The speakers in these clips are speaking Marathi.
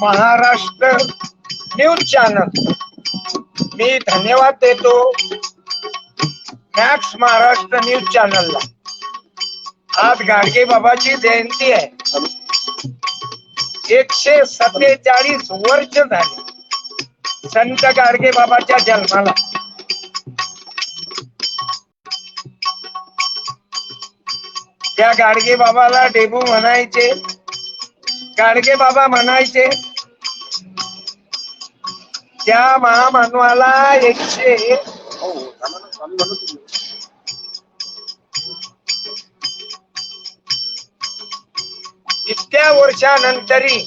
महाराष्ट्र न्यूज चॅनल मी धन्यवाद देतो मॅक्स महाराष्ट्र न्यूज चॅनलला आज गाडगे बाबाची जयंती आहे. एकशे सत्तेचाळीस वर्ष झाले. संत गाडगे बाबाच्या जन्माला. त्या गाडगे बाबाला डेबू म्हणायचे. गाडगे बाबा म्हणायचे त्या महामानवाला एकशे इतक्या वर्षानंतरी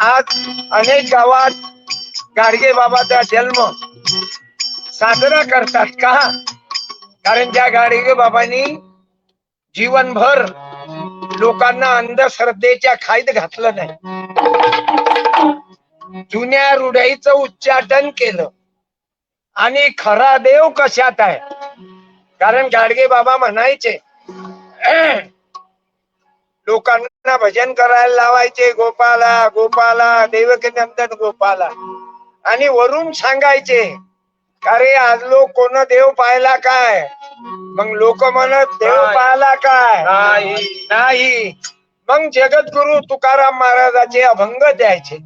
आज अनेक गावात गाडगे बाबाचा जन्म साजरा करतात का? कारण त्या गाडगे बाबांनी जीवनभर लोकांना अंधश्रद्धेच्या खाईत घातलं नाही. जुन्या रुढाईचं उच्चाटन केलं. आणि खरा देव कशात आहे? कारण गाडगे बाबा म्हणायचे लोकांना भजन करायला लावायचे गोपाला गोपाला देवकी नंदन गोपाला. आणि वरून सांगायचे अरे आज लोक कोण देव पाहिला काय? मग लोक म्हणत देव. पाहिला काय? नाही. नाही. मग जगद्गुरु तुकाराम महाराजाचे अभंग द्यायचे.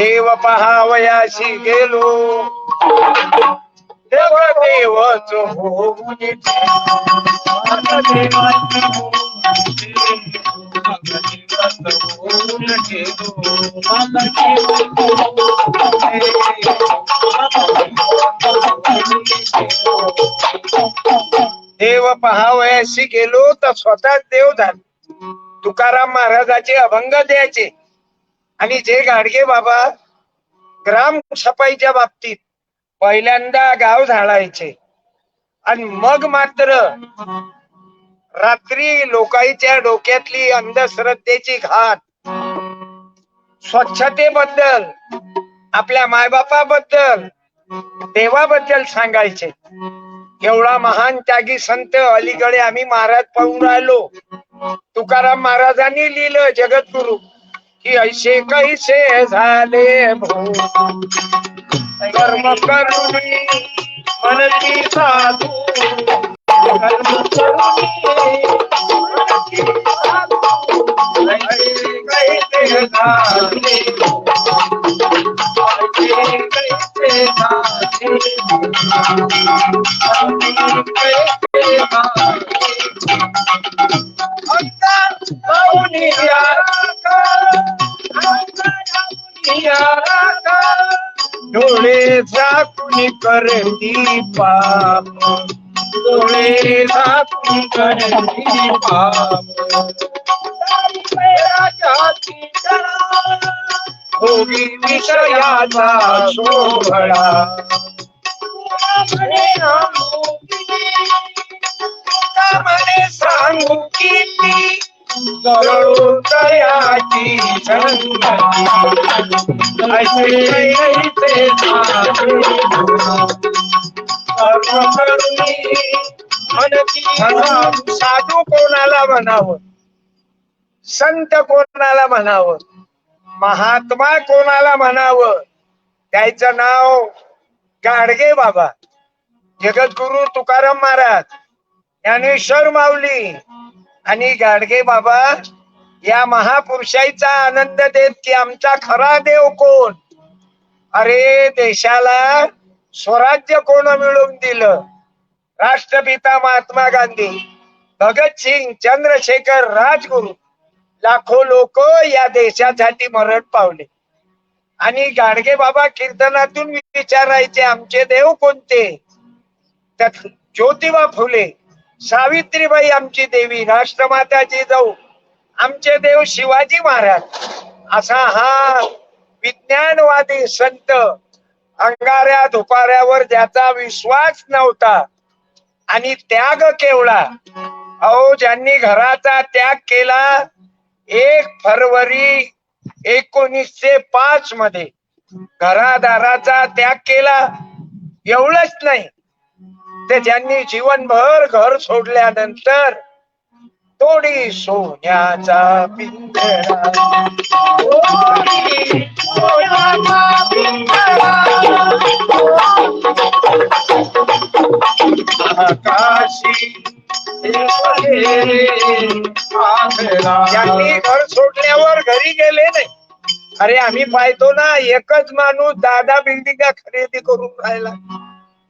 देव पहावयाशी गेलो. देव देवच देव पहावयाशी गेलो तर स्वतःच देव झाले. तुकाराम महाराजाचे अभंग द्यायचे. आणि जे गाडगे बाबा ग्राम सफाईच्या बाबतीत पहिल्यांदा गाव झाडायचे. आणि मग मात्र रात्री लोकांच्या डोक्यातली अंधश्रद्धेची घात स्वच्छतेबद्दल आपल्या मायबापाबद्दल देवाबद्दल सांगायचे. एवढा महान त्यागी संत अलीकडे आम्ही महाराज पाहून राहिलो. तुकाराम महाराजांनी लिहिलं जगद्गुरु. की ऐसे कैसे झाले भाऊ? कर्म करुणी मनती साधू कर्म करुणी करती पाप. डोळे झाकून करती पाप. भोगी विषयाचा सोहळा. म्हणे सांगू किती? करू संगती ऐसे ऐसे म्हणती साधू कोणाला म्हणावं? संत कोणाला म्हणावं? महात्मा कोणाला म्हणावं? त्याचं नाव गाडगे बाबा। जगद्गुरु तुकाराम महाराज ज्ञानेश्वर माऊली आणि गाडगे बाबा या महापुरुषाचा आनंद देत की आमचा खरा देव कोण? अरे देशाला स्वराज्य कोण मिळवून दिलं? राष्ट्रपिता महात्मा गांधी भगतसिंग चंद्रशेखर राजगुरु लाखो लोक या देशासाठी मरण पावले. आणि गाडगे बाबा कीर्तनातून विचारायचे आमचे देव कोणते? त्यात ज्योतिबा फुले सावित्रीबाई आमची देवी राष्ट्रमाताची जाऊ. आमचे देव शिवाजी महाराज. असा हा विज्ञानवादी संत अंगाऱ्या धुपाऱ्यावर ज्याचा विश्वास नव्हता आणि त्याग केवढा. अहो ज्यांनी घराचा त्याग केला एक फरवरी एकोणीसशे पाच मध्ये घरादाराचा त्याग केला. एवढंच नाही. ते ज्यांनी जीवनभर घर सोडल्यानंतर तोडी सोन्याचा पिंजरा. तोडी सोन्याचा पिंजरा आकाशी घर सोडल्यावर घरी गेले नाही. अरे आम्ही पाहतो ना एकच माणूस दादा बिल्डिंग खरेदी करून राहिला.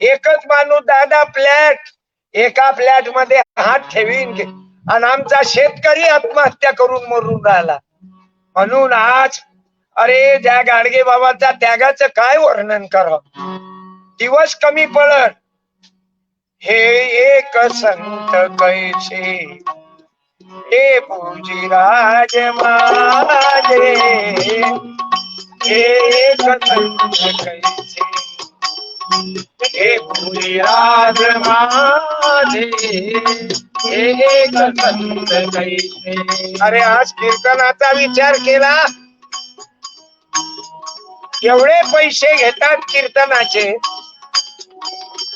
एकच माणूस दादा फ्लॅट. एका फ्लॅटमध्ये हात ठेवीन घे. आणि आमचा शेतकरी आत्महत्या करून मरून राहिला. म्हणून आज अरे त्या गाडगे बाबाच्या त्यागाचं काय वर्णन करावं? दिवस कमी पडत. हे एक संत कैसे हे पूजीराज माझे हे एक संत कैसे हे माझे एक संत कैसे अरे आज कीर्तनाचा विचार केला. एवढे पैसे घेतात कीर्तनाचे.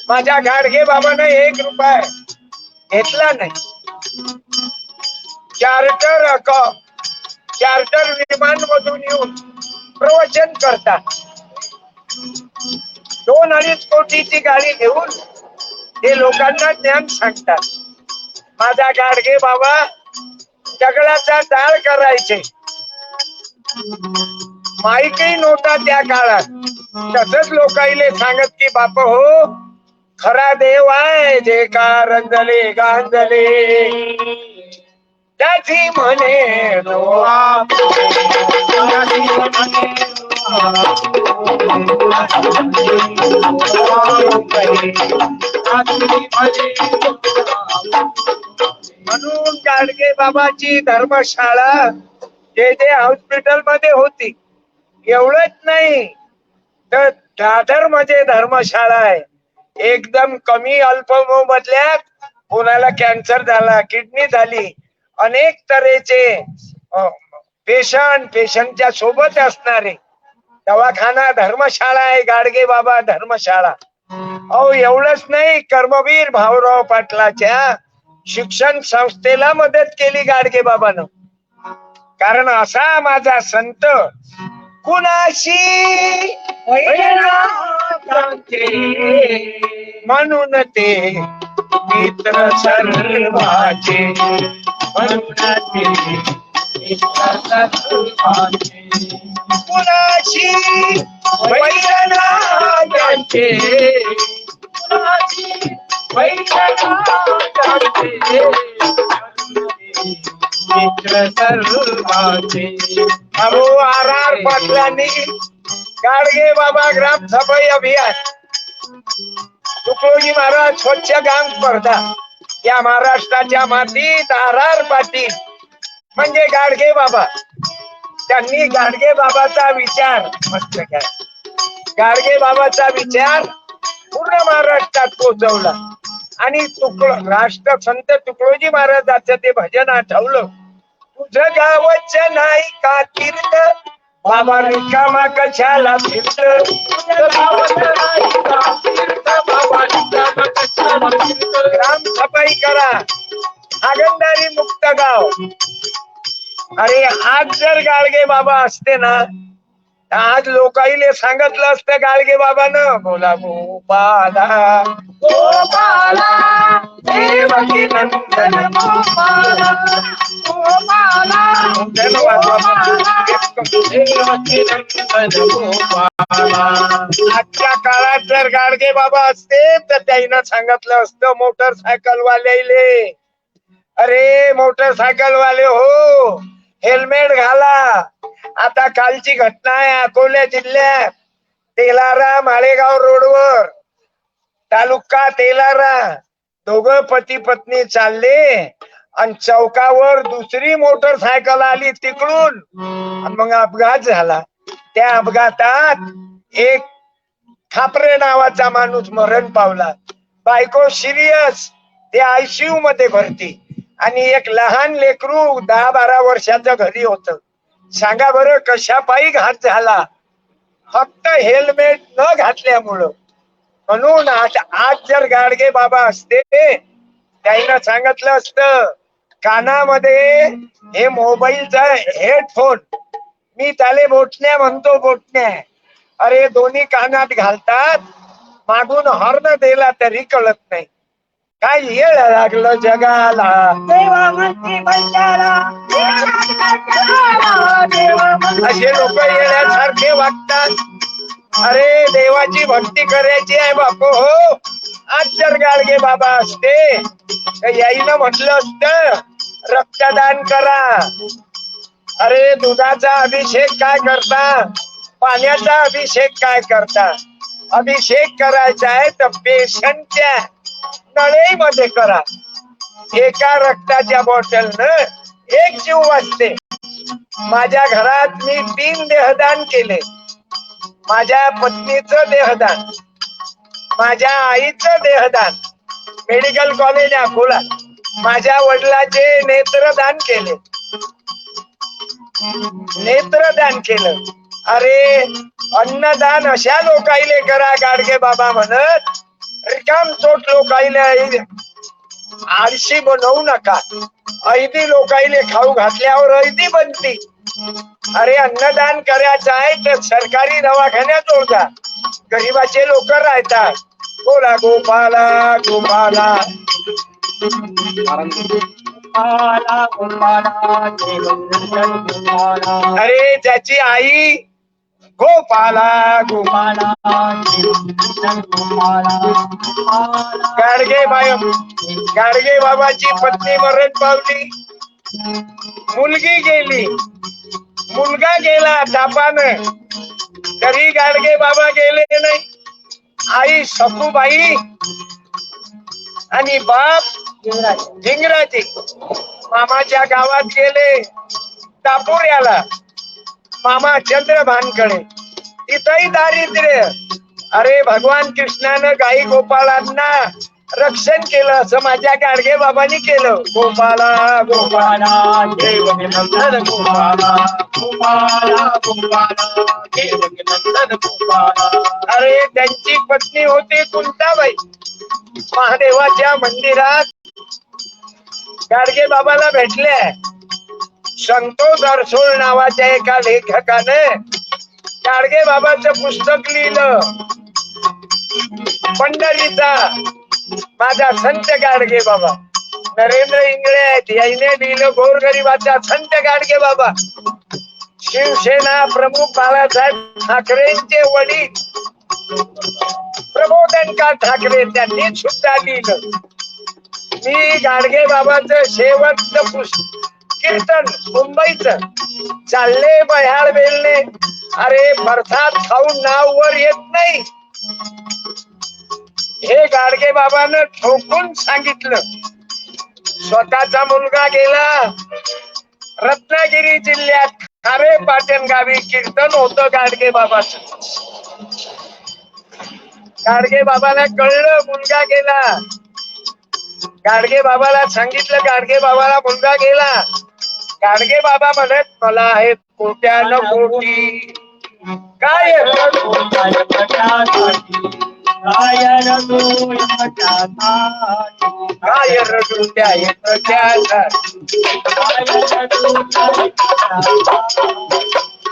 माझ्या गाडगे बाबानं एक रुपये घेतला नाही. चार्टर चार्टर विमान मधून येऊन प्रवचन करतात. दोन अडीच कोटीची गाडी घेऊन ते लोकांना ज्ञान सांगतात. माझा गाडगे बाबा दगडाचा डाळ करायचे. माईकही नव्हता त्या काळात. तसंच लोकाईले सांगत की बाप हो खरा देव आहे जे का रंजले गांजले. त्याची म्हणे डोळा. म्हणून गाडगे बाबाची धर्मशाळा जे जे हॉस्पिटलमध्ये होती एवढंच नाही. तर दादरमध्ये धर्मशाळा आहे. एकदम कमी अल्प मधल्यात कोणाला कॅन्सर झाला किडनी झाली अनेक तऱ्हेचे पेशंट पेशंटच्या सोबत असणारे दवाखाना धर्मशाळा आहे गाडगे बाबा धर्मशाळा. अहो एवढंच नाही कर्मवीर भाऊराव पाटलाच्या शिक्षण संस्थेला मदत केली गाडगे बाबानं कारण असा माझा संत कुणाशी म्हणून ते मित्र सर्वाचे म्हणून ते मित्र सर्वाचे. कुणाशी मित्र सर्वाचे. अहो आर आर पाटलांनी गाडगे बाबा ग्राम सफाई अभियान. तुकडोजी महाराज स्वच्छ गाम स्पर्धा. या महाराष्ट्राच्या मातीत आर आर पाटील. म्हणजे गाडगे बाबा. त्यांनी गाडगे बाबाचा विचार मस्त काय गाडगे बाबाचा विचार पूर्ण महाराष्ट्रात पोहोचवला. आणि तुकड राष्ट्र संत तुकडोजी महाराजाचं ते भजन आठवलं. तुझं गावच नाही का तीर्थ? बाबा रिकामा कशाला तीर्थ, बाबा रिकामा कशाला फिरत? ग्राम सफाई करा. आगंदारी मुक्त गाव. अरे आज जर गाडगे बाबा असते ना आज लोकाईले सांगितलं असतं गाडगे बाबानं, बोला गोपाला. गोपाला गोपाला. आजच्या काळात जर गाडगे बाबा असते, तर त्याईनं सांगितलं असतं मोटरसायकल वाल्याले अरे मोटरसायकल वाले हो हेल्मेट घाला. आता कालची घटना आहे अकोल्या जिल्ह्यात तेलारा माळेगाव रोडवर. तालुका तेलारा दोघं पती पत्नी चालले आणि चौकावर दुसरी मोटरसायकल आली तिकडून. मग अपघात झाला. त्या अपघातात एक खापरे नावाचा माणूस मरण पावला. बायको सिरियस ते आयसीयू मध्ये भरती. आणि एक लहान लेकरू दहा बारा वर्षाचं घरी होत. सांगा बरं कशापायी घात झाला? फक्त हेल्मेट न घातल्यामुळं. म्हणून आज आज जर गाडगे बाबा असते त्यांना सांगितलं असतं कानामध्ये हे मोबाईलचा हेडफोन मी त्याले बोटण्या म्हणतो बोटण्या. अरे दोन्ही कानात घालतात. मागून हॉर्न दिला तरी कळत नाही. काय येळ लागलं जगाला. देवा म्हणती बंजारा असे लोक येण्यासारखे वागतात अरे देवाची भक्ती करायची आहे बापू. हो आज जर गाडगे बाबा असते याईनं म्हटलं असत रक्तदान करा. अरे दुधाचा अभिषेक काय करता? पाण्याचा अभिषेक काय करता? अभिषेक करायचा आहे तर पेशंटच्या नळेमध्ये करा. एका रक्ताच्या बॉटलनं एक जीव वाचते. माझ्या घरात मी तीन देहदान केले. माझ्या पत्नीचं देहदान. माझ्या आईचं देहदान. Medical college Akola. माझ्या वडिलाचे नेत्रदान केले. नेत्रदान केलं. अरे अन्नदान अशा लोकाईले करा गाडगे बाबा म्हणत. रिकाम चोट लोकाईले आळशी बनवू नका. ऐदी लोकाईले खाऊ घातल्यावर ऐदी बनती. अरे अन्नदान करायचं आहे तर सरकारी दवाखान्यात ओळखा गरीबाचे लोक राहतात. बोला गोपाला गोपाला. गोपाला अरे त्याची आई गोपाला गोपाला गाडगे बाय गाडगे बाबाची पत्नी मरण पावली. मुलगी गेली. मुलगा गेला तापानं. तरी गाडगे बाबा गेले नाही. आई सपूबाई आणि बाप झिंगराजी मामाच्या गावात गेले. दापोऱ्याला मामा चंद्र भानकडे तिथंही दारिद्र्य. अरे भगवान कृष्णानं गाई गोपाळांना रक्षण केलं असं माझ्या गाडगे बाबांनी केलं. गोपाला गोपाला गोपाला. गोपाला गोपाला गोपाला. अरे त्यांची पत्नी होती कुंताबाई. महादेवाच्या मंदिरात गाडगे बाबाला भेटले संतोष अरसोळ नावाच्या एका लेखकाने गाडगे बाबाचं पुस्तक लिहिलं. पंढरीचा माझा संत गाडगे बाबा. नरेंद्र इंगळे आहेत याने लिहिलं गोरगरीबाचा संत गाडगे बाबा. शिवसेना प्रमुख बाळासाहेब ठाकरेंचे वडील. प्रबोधनकार ठाकरे त्यांनी सुद्धा लिहिलं. मी गाडगे बाबाचं शेवटचं पुस्तक कीर्तन मुंबईच. चालले बह्याळ बेलने अरे बरसात खाऊन नाव वर येत नाही. हे गाडगे बाबानं ठोकून सांगितलं. स्वतःचा मुलगा गेला. रत्नागिरी जिल्ह्यात खारे पाटण गावी कीर्तन होत गाडगे बाबाच. गाडगे बाबाला कळलं मुलगा गेला. गाडगे बाबाला सांगितलं गाडगे बाबाला मुलगा गेला. गाडगे बाबा म्हणत मला आहेत कोट्यान कोटी. काय काय रघु प्रजासाठी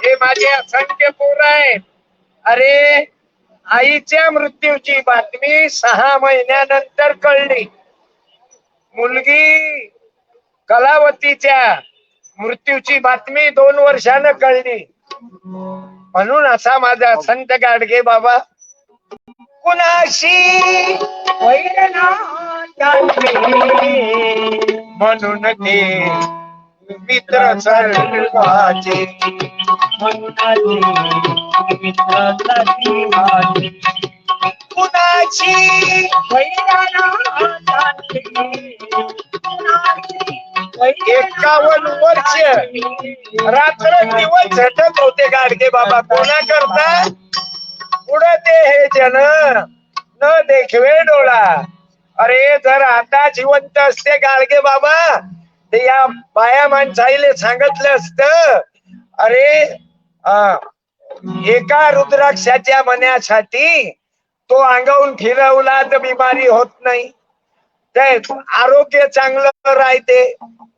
हे माझे असंख्य पोर आहेत. अरे आईच्या मृत्यूची बातमी सहा महिन्यानंतर कळली. मुलगी कलावतीच्या मृत्यूची बातमी दोन वर्षानं कळली. म्हणून असा माझा संत गाडगे बाबा कुणाशी म्हणून ते मित्र सर्वाचे कुणाची एकावन्न वर्ष. रात्र दिवस झटत होते गाडगे बाबा. कोणा करता पुढे ते हे जन न देखवे डोळा. अरे जर आता जिवंत असते गाडगे बाबा ते या बाया माणसाईले सांगितलं असत. अरे अं, एका रुद्राक्षाच्या मण्यासाठी तो अंगावून फिरवला तर बिमारी होत नाही. आरोग्य चांगलं राहते.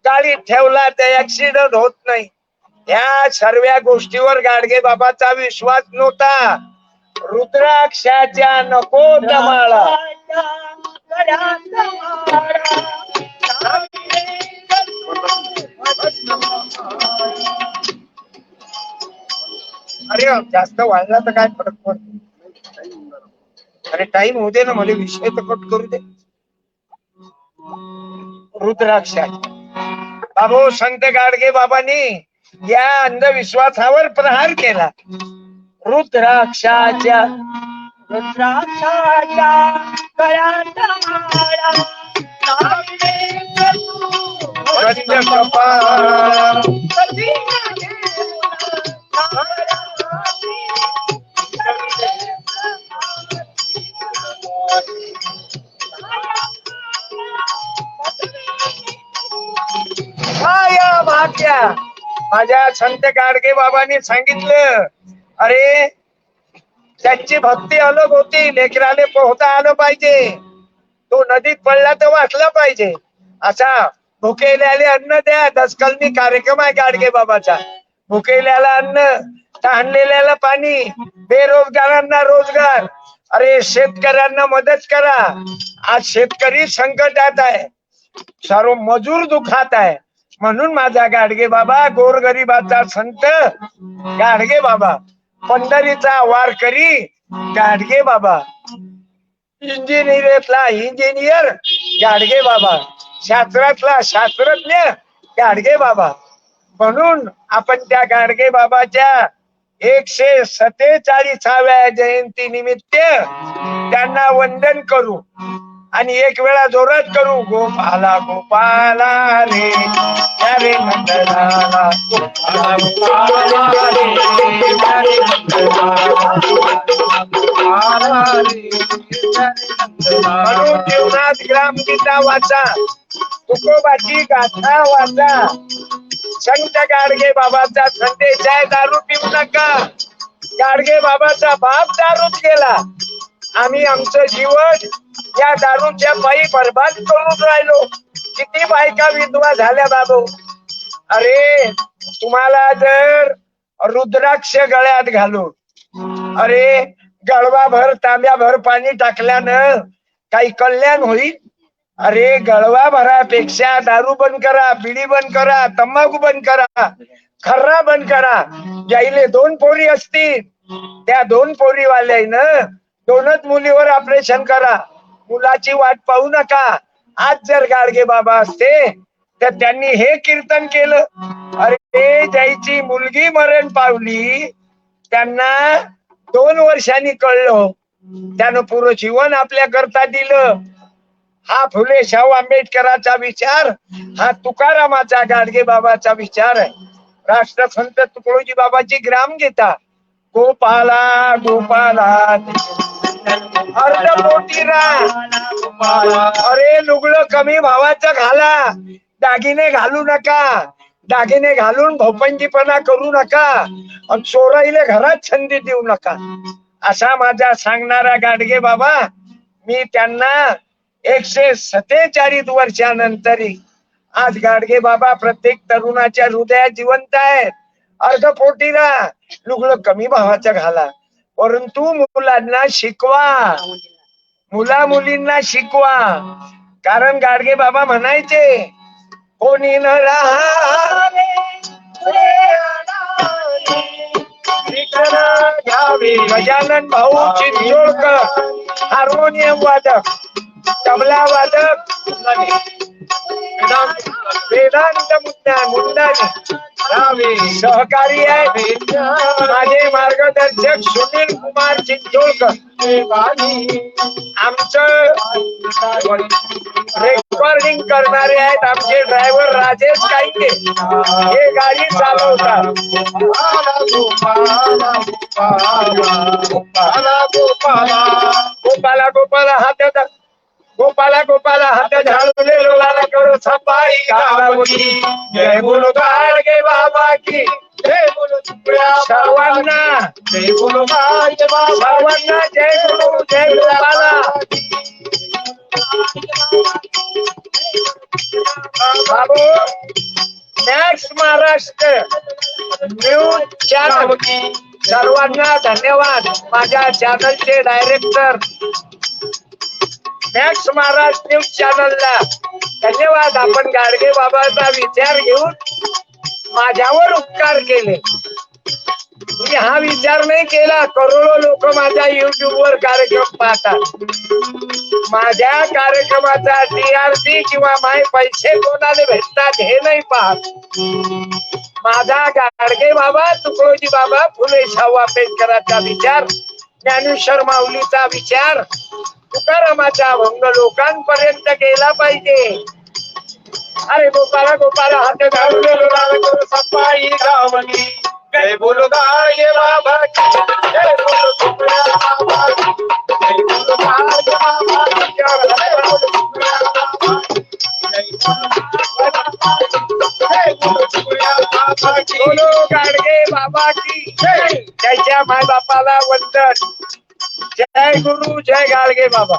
गाडी ठेवला ते ऍक्सिडेंट होत नाही. ह्या सर्व गोष्टीवर गाडगे बाबाचा विश्वास नव्हता. रुद्राक्षाच्या नको दमाळा अरे जास्त वाढला तर काय फरक पडतो? अरे टाइम होते ना मला विषय तर कट करू दे. रुद्राक्षा बाबू संत गाडगे बाबांनी या अंधविश्वासावर प्रहार केला. रुद्राक्षाच्या रुद्राक्षाच्या माझ्या संत गाडगे बाबांनी सांगितलं अरे त्यांची भक्ती अलग होती लेकराले पोहता आलं पाहिजे. तो नदीत पडला तर वाचला पाहिजे. असा भुकेल्याले अन्न द्या दसकलनी कार्यक्रम आहे गाडगे बाबाचा. भुकेल्याला अन्न तहानलेल्याला पाणी बेरोजगारांना रोजगार. अरे शेतकऱ्यांना मदत करा. आज शेतकरी संकटात आहे. सर्व मजूर दुखात आहे. म्हणून माझा गाडगे बाबा गोरगरीबाचा संत. गाडगे बाबा पंढरीचा वारकरी गाडगे बाबा इंजिनियरला इंजिनियर. गाडगे बाबा शास्त्रातला शास्त्रज्ञ. गाडगे बाबा म्हणून आपण त्या गाडगे बाबाच्या एकशे सत्तेचाळीसाव्या जयंती निमित्त त्यांना वंदन करू. आणि एक वेळा जोरात करू गोपाला गोपाला रे. अरे नंदलाला म्हणून जीवनात ग्रामगीता वाचा तुकोबाची गाथा वाचा. संत गाडगे बाबाचा संदेश आहे दारू पिऊ नका. गाडगे बाबाचा बाप दारूच गेला. आम्ही आमचं जीवन या दारूच्या पायी बर्बाद करून राहिलो. किती बायका विधवा झाल्या बाबू. अरे तुम्हाला जर रुद्राक्ष गळ्यात घालून अरे गळवाभर तांब्याभर पाणी टाकल्यानं काही कल्याण होईल? अरे गळवा भरापेक्षा दारू बंद करा बिडी बंद करा तंबाखू बंद करा खर्रा बंद करा. ज्याईले दोन पोरी असतील. त्या दोन पोरीवाल्यानं दोनच मुलीवर ऑपरेशन करा. मुलाची वाट पाहू नका. आज जर गाडगे बाबा असते तर त्यांनी हे कीर्तन केलं. अरे ज्याची मुलगी मरण पावली त्यांना दोन वर्षांनी कळलं. त्यानं पूर्ण जीवन आपल्या करता दिलं. हा फुले शाहू आंबेडकरांचा विचार हा तुकारामाचा गाडगे बाबाचा विचार आहे. राष्ट्रसंत तुकडोजी बाबाची घेता. गोपाला गोपाला अर्ध पोटी अरे लुगडं कमी भावाचं घाला. दागिने घालू नका. दागिने घालून भोपंजीपणा करू नका. आणि चोराईले घरात छंदी देऊ नका. असा माझा सांगणारा गाडगे बाबा मी त्यांना एकशे सत्तेचाळीस वर्षानंतरही आज गाडगे बाबा प्रत्येक तरुणाच्या हृदयात जिवंत आहेत. अर्ध पोटीला लुगडं कमी भावाचं घाला. परंतु मुलांना शिकवा. मुला मुलींना शिकवा. कारण गाडगे बाबा म्हणायचे कोणी न घ्यावी. गजानन भाऊ चिंचोळकर हार्मोनियम वादक तबला वादक वेदांत मुद्दा सहकारी माझे मार्गदर्शक सुनील कुमार चिंचोळकर आमचं रेकॉर्डिंग करणारे आहेत आमचे ड्रायव्हर राजेश काईके हे गाडी चालवतात गोपाला गोपाला द- गोपाला गोपाला हात झाडूले लोलाला करो सफ़ाई गावावरी जय बोलो बाबा की। जय बोलो जय बोलो बाबा जय गुरु जय बाबू नेक्स्ट महाराष्ट्र। धन्यवाद। माझ्या चॅनलचे डायरेक्टर मॅक्स महाराष्ट्र न्यूज चॅनलला. धन्यवाद. आपण गाडगे बाबाचा विचार घेऊन माझ्यावर उपकार केले. मी हा विचार नाही केला. करोडो लोक माझ्या युट्यूब वर कार्यक्रम पाहतात. माझ्या कार्यक्रमाचा टीआरपी किंवा माय पैसे कोणाला भेटतात हे नाही पाहत. माझा गाडगे बाबा तुकडोजी बाबा फुले शाहू आंबेडकरांचा विचार ज्ञानेश्वर माऊलीचा विचार तुकारामाचा भंग लोकांपर्यंत गेला पाहिजे. अरे गोपाला गोपाला हात घालून गावनी जय बोलो गाडगे बाबा जय बोलो तुकड्या बाबा जय बोलो गाडगे बाबा जय बोलो तुकड्या बाबा जय बोलो तुकड्या बाबा. बोलो गाडगे बाबा की जय त्याच्या माय बापाला वंदन. जय गुरु जय गाडगे बाबा.